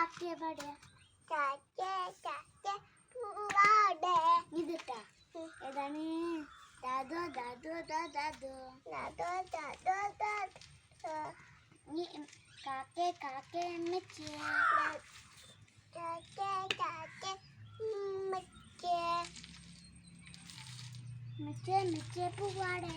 കാക്കയെ പാടിയ ഇതിട്ടാ ഏതാണ് ദാദോ ദാദോ ദാ ദാദോ നീ കാക്കേ കാക്കേ മെച്ചേ മെച്ചേ മെച്ചേ പൂവാടേ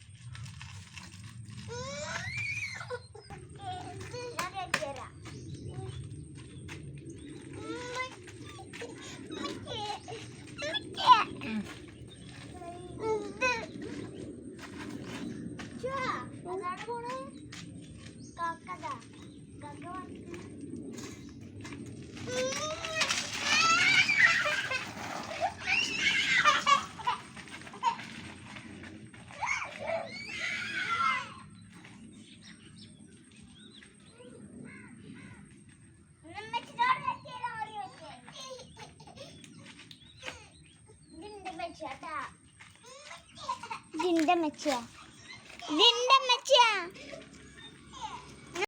ഇട്ടാ മച്ചിയാ മഴ നോക്കട്ടെ